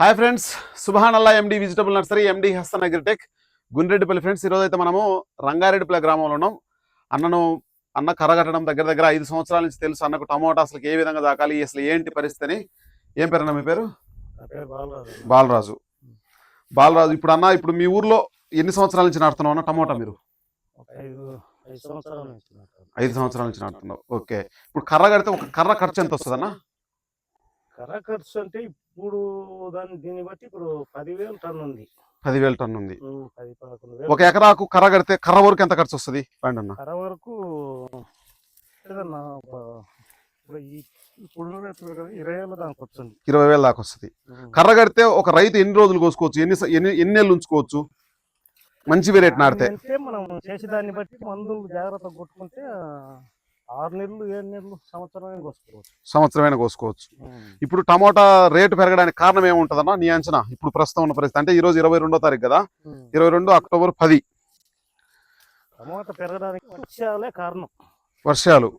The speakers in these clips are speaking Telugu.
Hi friends Subhan Allah MD vegetable nursery MD Hastan Agritech Gundreddipalli friends ఈరోజు అయితే మనము రంగారెడ్డిపల్లి గ్రామంలో ఉన్నాం. అన్నను అన్న కర్రగట్టడం దగ్గర దగ్గర ఐదు సంవత్సరాల నుంచి తెలుసు అన్నకు టమోటా అసలు ఏ విధంగా దాకాలి అసలు ఏంటి పరిస్థితి అని. ఏం పేరు అన్న మీ పేరు? బాలరాజు. బాలరాజు. ఇప్పుడు అన్న ఇప్పుడు మీ ఊర్లో ఎన్ని సంవత్సరాల నుంచి నాటుతున్నావు అన్న టమోటా మీరు? ఐదు సంవత్సరాల నుంచి నాటాను. ఐదు సంవత్సరాల నుంచి నాటుతున్నావు. ఓకే. ఇప్పుడు కర్ర కడితే ఒక కర్ర ఖర్చు ఎంత వస్తుంది అన్న కర్ర ఖర్చు అంటే ఇప్పుడు దాన్ని దీన్ని బట్టి ఇప్పుడు పదివేలు టన్ను ఉంది పదివేల టన్ను ఉంది ఉమ్, పది పదకొండు వేలు. ఒక ఎకరాకు కర్ర కడితే కర్ర వరకు ఎంత ఖర్చు వస్తుంది? అన్న. కర్ర వరకు ఏదన్నా ఇప్పుడు ఈ- ఇరవై వేల దానికి వచ్చింది ఇరవై వేల దాకా వస్తుంది. కర్ర కడితే ఒక రైతు ఎన్ని రోజులు కోసుకోవచ్చు? ఎన్ని ఎన్ని ఎన్ని నెలలు ఉంచుకోవచ్చు? మంచి వెరైటీ నాడితే మనం చేసేదాన్ని బట్టి మందులు జాగ్రత్తగా కొట్టుకుంటే ఆరు నెలలు ఏడు నెలలు సంవత్సరమే కోసుకోవచ్చు. సంవత్సరమైన కోసుకోవచ్చు. ఇప్పుడు టమోటా రేటు పెరగడానికి కారణం ఏముంటుందన్న నీ అంచనా ఇప్పుడు ప్రస్తుతం ఉన్న పరిస్థితి. అంటే ఈ రోజు ఇరవై రెండో తారీఖు కదా. ఇరవై రెండు అక్టోబర్ పది. టమాటా పెరగడానికి వర్షాలే కారణం. వర్షాలు.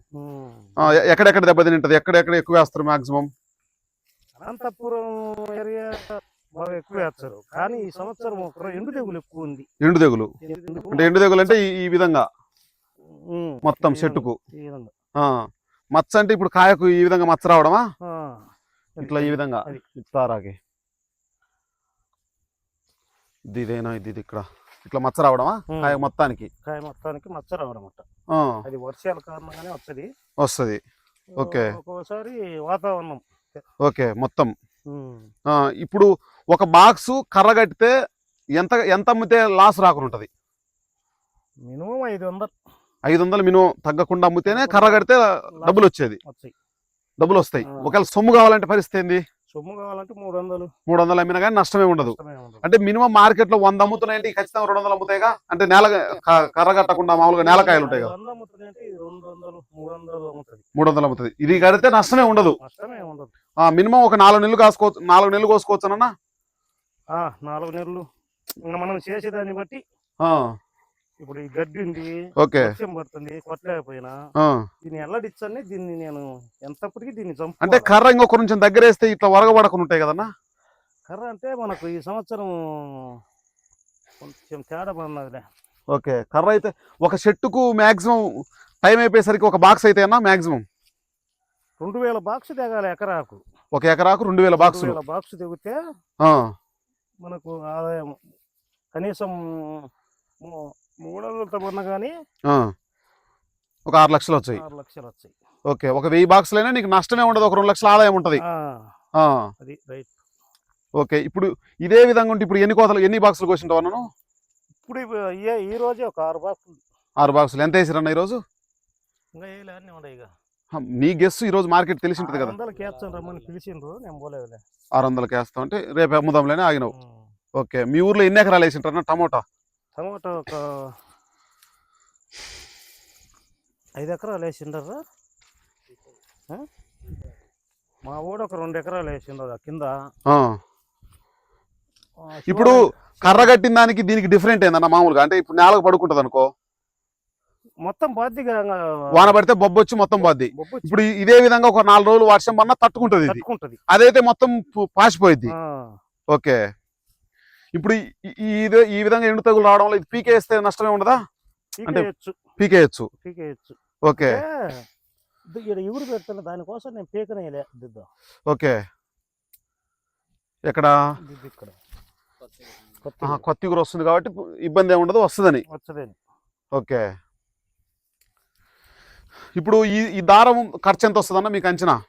ఎక్కడెక్కడ దెబ్బతిని ఉంటుంది ఎక్కడెక్కడ ఎక్కువ వేస్తారు మాక్సిమం? అనంతపురం ఏరియా బాగా ఎక్కువ వేస్తారు. కానీ ఈ సంవత్సరం ఎండు తెగులు ఎక్కువ ఉంది. ఎండు తెగులు? అంటే ఎండు తెగులు అంటే ఈ- విధంగా? మొత్తం చెట్టుకు. మచ్చ అంటే ఇప్పుడు కాయకు ఈ విధంగా మచ్చ రావడమా? ఇట్లా ఈ విధంగా. తారాకి ఇది ఇదేనా? ఇది ఇక్కడ. ఇట్లా మచ్చ రావడమా. కాయ మొత్తానికి. కాయ మొత్తానికి మచ్చ రావడం అది వర్షాల కారణంగానే వస్తుంది. వస్తది. ఓకే. ఒక్కోసారి వాతావరణం. ఓకే మొత్తం. ఇప్పుడు ఒక బాక్స్ కర్ర కట్టితే ఎంత ఎంత అమ్మితే లాస్ రాకుండా ఉంటది? మినిమం ఐదు వందలు. ఐదు వందలు మినిమం తగ్గకుండా అమ్మితేనే కర్ర కడితే డబ్బులు వచ్చేది డబ్బులు వస్తాయి. ఒకవేళ సొమ్ము కావాలంటే పరిస్థితి ఏంది? సొమ్ము కావాలంటే మూడు వందలు మూడు వందలు అమ్మినా కానీ నష్టమే ఉండదు. అంటే మినిమం మార్కెట్లో వంద అమ్ముతున్నాయంటే ఖచ్చితంగా రెండు వందలు అమ్ముతాయిగా? అంటే నేల కర్ర కట్టకుండా మామూలుగా నేలకాయలు ఉంటాయి కదా మూడు వందలు అమ్ముతుంది ఇది కడితే నష్టమే ఉండదు. మినిమం ఒక నాలుగు నెలలు కాసుకోవచ్చు నాలుగు నెలలు కోసుకోవచ్చు అన్న నాలుగు నెలలు. మనం చేసేదాన్ని బట్టి ఇప్పుడు ఈ గడ్డి ఉంది ఓకే. వర్షం పడుతుంది కొట్టలేకపోయినా. దీన్ని ఎల్లడిచ్చని దీన్ని నేను ఎంతప్పటికీ దీన్ని చంపు అంటే కర్ర ఇంకో కొంచెం దగ్గర వేస్తే ఇట్లా వరగబడకుండా ఉంటాయి కదన్నా? కర్ర అంటే మనకు ఈ సంవత్సరం కొంచెం తేడా పడినదిలే. ఓకే. కర్ర అయితే ఒక చెట్టుకు మాక్సిమం టైం అయిపోయేసరికి ఒక బాక్స్ అయితే అన్న మాక్సిమం? రెండు వేల బాక్స్ దిగాలి ఎకరాకు. ఒక ఎకరాకు రెండు వేల బాక్స్ దిగితే ఆ, మనకు ఆదాయం కనీసం మూ- మూడు వందలతో పడినా కానీ. ఒక ఆరు లక్షలు వచ్చాయి. ఆరు లక్షలు వచ్చాయి. ఓకే ఒక వెయ్యి బాక్సులైనా నీకు నష్టమే ఉండదు ఒక రెండు లక్షల ఆదాయం ఉంటది. అది రైట్. ఓకే ఇప్పుడు ఇదే విధంగా ఉంటే ఇప్పుడు ఎన్ని కోతలు ఎన్ని బాక్సులు కోసింటావు అన్నాను? ఇప్పుడు ఈ రోజే ఒక ఆరు బాక్సులు. ఆరు బాక్సులు. ఎంత వేసిరన్న ఈరోజు ఇంకా వేయలే అన్నీ ఉన్నాయి ఇక హ, నీ గెస్ ఈ రోజు మార్కెట్ తెలిసి ఉంటుంది కదా. ఆరు వందలకి వేస్తాం అంటే రేపు అమ్ముదాంలేనే ఆగినావు. ఓకే మీ ఊర్లో ఎన్ని ఎకరాలు వేసింటారన్న టమోటా? టమాటా ఒక ఐదు ఎకరాలు వేసిండరా? మా ఊడు ఒక రెండు ఎకరాలు వేసిండ్రు కింద ఇప్పుడు కర్ర కట్టిన దానికి దీనికి డిఫరెంట్ ఏందన్న మామూలుగా? అంటే ఇప్పుడు నేలకు పడుకుంటది అనుకో. మొత్తం బాధ్యగా వాన పడితే బొబ్బు వచ్చి మొత్తం బాద్ది ఇప్పుడు ఇదే విధంగా ఒక నాలుగు రోజులు వర్షం పడినా తట్టుకుంటది. అదైతే మొత్తం పు- పాసిపోయిద్ది. ఆ, ఓకే. ఇప్పుడు ఈ- ఈ- ఈ ఇదే- ఈ విధంగా ఎండు తెగులు రావడం వల్ల ఇది పీకేస్తే నష్టమే ఉండదా? పీకేయచ్చు. పీకేయచ్చు. పీకేయచ్చు. ఓకే. ఈడ ఎగురు పెడుతున్న దానికోసం నేను దిద్దా ఓకే. ఎక్కడ? ఇక్కడ. కొత్త ఇగురు వస్తుంది కాబట్టి ఇబ్బంది ఏమి ఉండదు వస్తుందని. వచ్చదేని ఓకే. ఇప్పుడు ఈ ఈ దారం ఖర్చు ఎంత వస్తుందన్న మీకు అంచనా?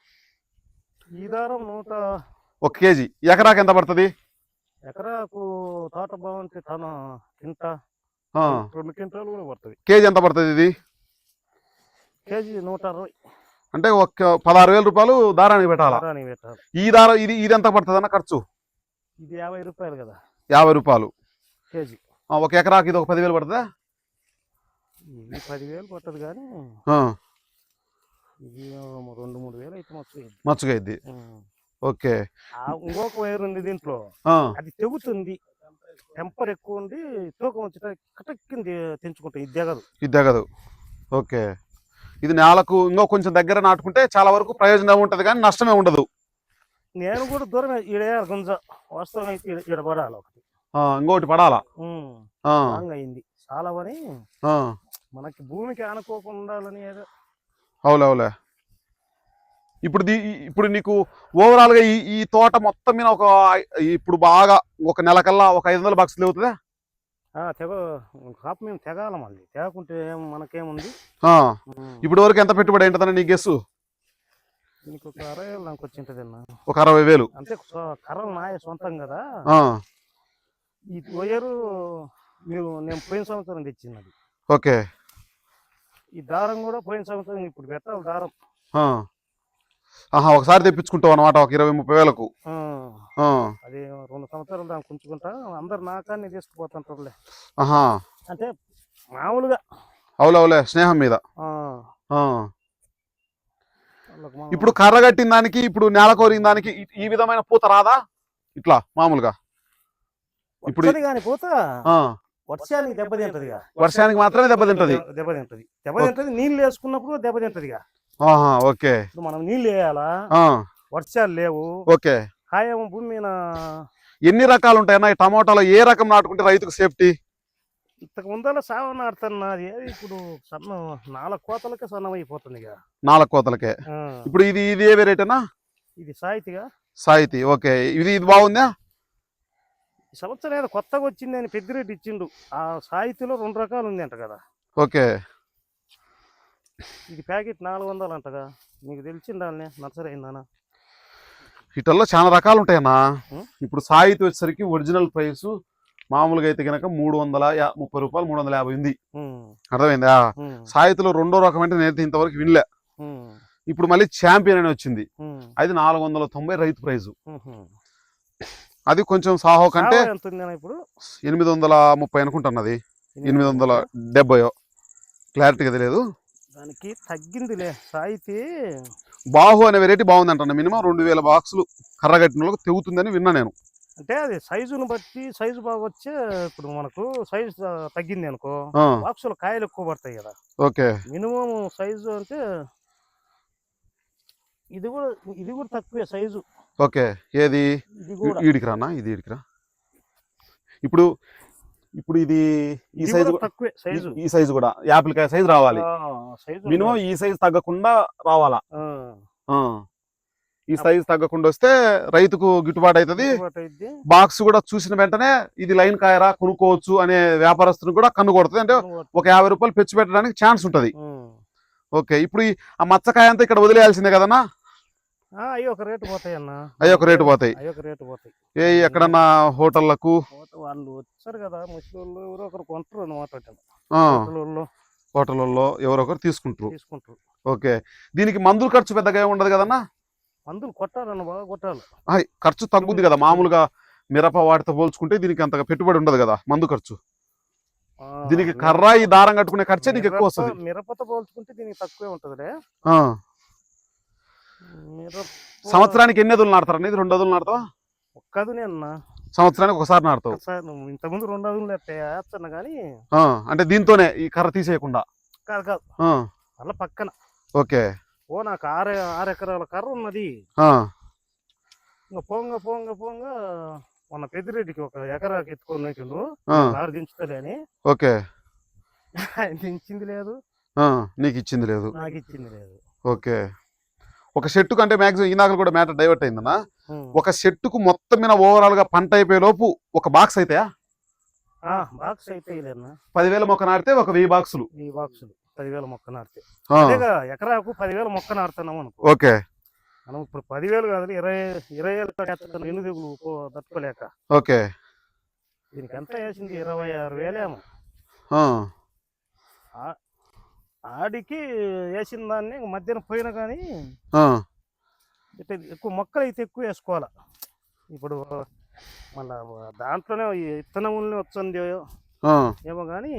ఈ దారం నూట ఒక కేజీ. ఎకరాకి ఎంత పడుతుంది? ఎకరాకు తోట బాగుంటే తన కింట ఆ, రెండు క్వింటాలు కూడా పడుతుంది. కేజీ ఎంత పడుతుంది ఇది? కేజీ నూట అరవై. అంటే ఒక పదహారు వేల రూపాయలు దారానికి పెట్టాలా? ఈ దారం ఇది ఇది ఎంత పడుతుంది అన్న ఖర్చు? ఇది యాభై రూపాయలు కదా. యాభై రూపాయలు. కేజీ. ఒక ఎకరాకి ఇది ఒక పదివేలు పడుతుందా? ఇది పదివేలు పట్టదు కానీ ఇది రెండు మూడు వేలు అయితే మొత్తం మచ్చుగా ఇది ఓకే. ఇంకొక వైర్ ఉంది దీంట్లో. అది తెగుతుంది. టెంపర్ ఎక్కువ ఉండి తూకం వచ్చేట కటక్కింది తెంచుకుంటాయి ఇది దిగదు ఇది ఓకే. ఇది నేలకు ఇంకో కొంచెం దగ్గర నాటుకుంటే చాలా వరకు ప్రయోజనం ఉంటుంది కానీ నష్టమే ఉండదు. నేను కూడా దూరం కొంచెం వాస్తవం అయితే ఈడ పడాలి ఒకటి. ఇంకోటి పడాలా? అయింది. చాలా పని మనకి భూమికి ఆనుకోకుండా ఉండాలని ఏదో అవులే అవులే. ఇప్పుడు దీ ఇప్పుడు నీకు ఓవరాల్గా ఈ ఈ తోట మొత్తం మీద ఒక ఇప్పుడు బాగా ఒక నెల కల్లా ఒక ఐదు వందల బాక్సులు అవుతుందా తెగ కాపు మేము తెగాల మళ్ళీ. తెగకుంటే మనకేముంది? ఇప్పటి వరకు ఎంత పెట్టుబడి ఏంటదని నీ గెస్సు ఒక అరవై వేలు నాకు వచ్చింటది ఒక అరవై వేలు. అంటే కర్రలు నాయ సొంతం కదా. ఈ వయరు మీరు నేను పోయిన సంవత్సరం తెచ్చినది ఓకే. ఈ దారం కూడా పోయిన సంవత్సరం ఇప్పుడు పెట్టాలి దారం. ఆహా ఒకసారి తెప్పించుకుంటావు అనమాట ఒక ఇరవై ముప్పై వేలకు. అది రెండు సంవత్సరాలు దాన్ని ఉంచుకుంటా అందరు నాకాన్ని తీసుకుపోతుంటారులే. ఆహా. అంటే మామూలుగా. అవులే అవులే స్నేహం మీద. ఇప్పుడు కర్ర కట్టిన దానికి ఇప్పుడు నేల కోరిన దానికి ఈ- విధమైన పూత రాదా? ఇట్లా మామూలుగా. ఇప్పుడు పోతా వర్షానికి దెబ్బతింటదిగా. వర్షానికి మాత్రమే దెబ్బతింటది. దెబ్బతింటది. దెబ్బతింటది. నీళ్ళు వేసుకున్నప్పుడు దెబ్బతింటదిగా. ఓకే. ఇప్పుడు మనం నీళ్ళు వేయాలా? వర్షాలు లేవు. ఓకే. ఖాయం భూమి మీద ఎన్ని రకాలు ఉంటాయన్నా ఈ టమోటాలో ఏ రకం నాటుకుంటే రైతుకు సేఫ్టీ? ఇంతకు ముందర సాగు నాడుతున్నది ఇప్పుడు సన్న నాలుగు కోతలకే సన్నం అయిపోతుంది ఇక నాలుగు కోతలకే. ఇప్పుడు ఇది ఇది ఏ వెరైటీనా ఇది సాహితిగా సాహితి ఓకే. ఇది ఇది బాగుందా? ఈ సంవత్సరం ఏదో కొత్తగా వచ్చింది అని పెద్దిరెడ్డి ఇచ్చిండు. ఆ సాహిత్యలో రెండు రకాలు ఉంది అంట కదా. ఓకే. ఇది ప్యాకెట్ నాలుగు వందలు అంటగా నీకు తెలిసిండాలనే నర్సరీ అయిందానా వీటిల్లో చాలా రకాలు ఉంటాయన్నా? ఇప్పుడు సాహితి వచ్చేసరికి ఒరిజినల్ ప్రైస్ మామూలుగా అయితే కనుక మూడు వందల ముప్పై రూపాయలు మూడు వందల యాభై ఉంది. అర్థమైందా? ఉమ్, సాహితిలో రెండో రకం అంటే నేను ఇంతవరకు వినలే. ఇప్పుడు మళ్ళీ ఛాంపియన్ అని వచ్చింది. అది నాలుగు వందల తొంభై రైతు ప్రైజ్. అది కొంచెం సాహో కంటే ఇప్పుడు? ఎనిమిది వందల ముప్పై అనుకుంటున్నది ఎనిమిది వందల డెబ్బయో. క్లారిటీగా తెలియదు. దానికి తగ్గిందిలే. సాహితీ బాహు అనే వెరైటీ బాగుందంట మినిమం రెండు వేల బాక్సులు కర్రగట్టిన వాళ్ళకి తెగుతుందని విన్నా నేను. అంటే అది సైజును బట్టి సైజు బాగా వచ్చే ఇప్పుడు మనకు సైజు తగ్గింది అనుకో ఆ, బాక్సులు కాయలు ఎక్కువ పడతాయి కదా. ఓకే. మినిమం సైజు అంటే ఇది కూడా ఇది కూడా తక్కువే సైజు. ఓకే. ఏది? ఇది కూడా. ఈడికి రానా? ఇది ఈడికి రా. ఇప్పుడు ఇప్పుడు ఇది ఈ సైజు ఈ సైజు కూడా. యాపిల్కాయ సైజు రావాలి. మినిమం ఈ సైజు తగ్గకుండా రావాలా. ఈ సైజు తగ్గకుండా వస్తే రైతుకు గిట్టుబాటు అవుతుంది. బాక్స్ కూడా చూసిన వెంటనే ఇది లైన్ కాయరా కొనుక్కోవచ్చు అనే వ్యాపారస్తుని కూడా కన్ను కొడుతుంది. అంటే ఒక యాభై రూపాయలు పెంచి పెట్టడానికి ఛాన్స్ ఉంటది. ఓకే. ఇప్పుడు ఈ ఆ మచ్చకాయ అంతా ఇక్కడ వదిలేయాల్సిందే కదన్నా? అవి ఒక రేటు పోతాయి అన్న అవి ఒక రేటు పోతాయి. అవి ఒక రేటు పోతాయి. ఏ ఎక్కడన్నా హోటళ్ళకు వాళ్ళు వచ్చారు కదా ముసలి ఎవరో ఒకరు కొంటారు అనమాట హోటళ్ళల్లో ఎవరొకరు తీసుకుంటారు. తీసుకుంటారు. ఓకే. దీనికి మందుల ఖర్చు పెద్దగా ఉండదు కదన్నా? మందులు కొట్టాలన్న బాగా కొట్టాలి. ఖర్చు తగ్గుద్ది కదా మామూలుగా మిరప వాటితో పోల్చుకుంటే దీనికి అంతగా పెట్టుబడి ఉండదు కదా మందు ఖర్చు. దీనికి మిరప- కర్ర ఈ దారం కట్టుకునే ఖర్చే నీకు ఎక్కువ వస్తుంది. మిరపతో పోల్చుకుంటే దీనికి తక్కువే ఉంటుందిలే. మిరప సంవత్సరానికి ఎన్ని ఎదులు నాడతారు అనేది రెండు అదులు నాడతావా ఒక్కదినే అన్న. సంవత్సరానికి ఒకసారి నాడతావు సార్ నువ్వు ఇంతకుముందు రెండు అదులు వేస్తున్నా కానీ అంటే దీంతోనే ఈ కర్ర తీసేయకుండా? కాదు కాదు. అలా పక్కన. ఓకే. ఓ నాకు ఆరు ఆరు ఎకరాల కర్ర ఉన్నది. ఇంకా పోంగ పోంగ పోంగ మన పెద్దిరెడ్డికి ఒక ఎకరాకి ఎత్తుకొని వచ్చిండు ఆరు దించుతలే అని. ఓకే. దించింది లేదు. నీకు ఇచ్చింది లేదు. నాకు ఇచ్చింది లేదు. ఓకే. ఒక చెట్టుకు అంటే మాక్సిమం ఈనాకలు కూడా మ్యాటర్ డైవర్ట్ అయిందన్నా. ఒక చెట్టుకు మొత్తం మీద ఓవరాల్గా పంట అయిపోయే లోపు ఒక బాక్స్ అయితే ఆ, బాక్స్ అయితే పదివేల మొక్క నాటితే ఒక వెయ్యి బాక్సులు బాక్సులు పదివేల మొక్క నాటితే. ఎకరాకు పదివేల మొక్క నాడుతున్నాం అనుకో. ఓకే. మనం ఇప్పుడు పదివేలు కాదు ఇరవై ఇరవై వేలు కట్టేస్తాను ఎన్ని దిగులు తట్టుకోలేక. ఓకే. దీనికి ఎంత వేసింది ఇరవై ఆరు వేలేమో. ఆడికి వేసిన దాన్ని మధ్యాహ్నం పోయినా కానీ ఎక్కువ మొక్కలు అయితే ఎక్కువ వేసుకోవాలి. ఇప్పుడు మళ్ళా దాంట్లోనే ఈ విత్తనముల్ని వచ్చింది ఏమో కానీ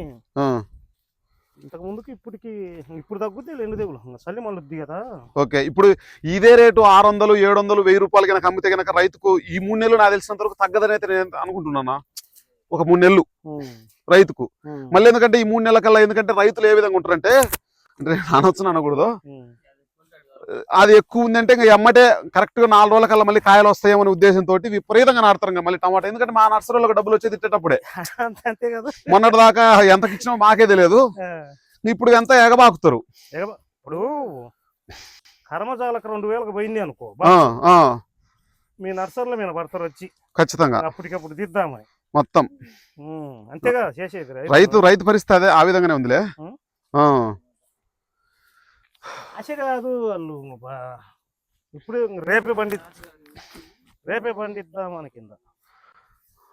ఇంతకు ముందుకి ఇప్పటికి ఇప్పుడు తగ్గుద్ది రెండు దిగులు ఇంకా చల్లి మళ్ళీ వద్ది కదా. ఓకే ఇప్పుడు ఇదే రేటు ఆరు వందలు ఏడు వందలు వెయ్యి రూపాయలు కనుక అమ్మితే కనుక రైతుకు ఈ మూడు నెలలు నాకు తెలిసినంత వరకు తగ్గదని అయితే నేను అనుకుంటున్నానా? ఒక మూడు నెలలు. రైతుకు. మళ్ళీ ఎందుకంటే ఈ మూడు నెలల కల్లా ఎందుకంటే రైతులు ఏ విధంగా ఉంటారంటే అంటే అనొచ్చు అనకూడదు. అది ఎక్కువ ఉందంటే ఇంకా ఎమ్మటే కరెక్ట్గా నాలుగు రోజుల మళ్ళీ కాయలు వస్తాయేమనే ఉద్దేశంతో విపరీతంగా నాటుతారు ఇంకా మళ్ళీ టమాటా. ఎందుకంటే మా నర్సరీలకు డబ్బులు వచ్చేది తిట్టేటప్పుడే మొన్నటి దాకా ఎంతకి ఇచ్చినా మాకే తెలియదు. ఇప్పుడు ఎంత ఎగబాకుతారు. ఎగబ- ఇప్పుడు కర్మజాలకు రెండు వేలకు పోయింది అనుకో. మీ నర్సరీలో మీద పడతారు వచ్చి. ఖచ్చితంగా. అప్పటికప్పుడు దిద్దామని. మొత్తం. అంతేగా చేసేది రైతు. రైతు పరిస్థితి అదే ఆ విధంగానే ఉందిలే. ఆశ కాదు వాళ్ళు ఇప్పుడు రేపే పండి రేపే పండిద్దామని కింద.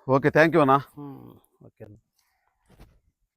ఓకే థ్యాంక్ యూ అన్నా ఓకే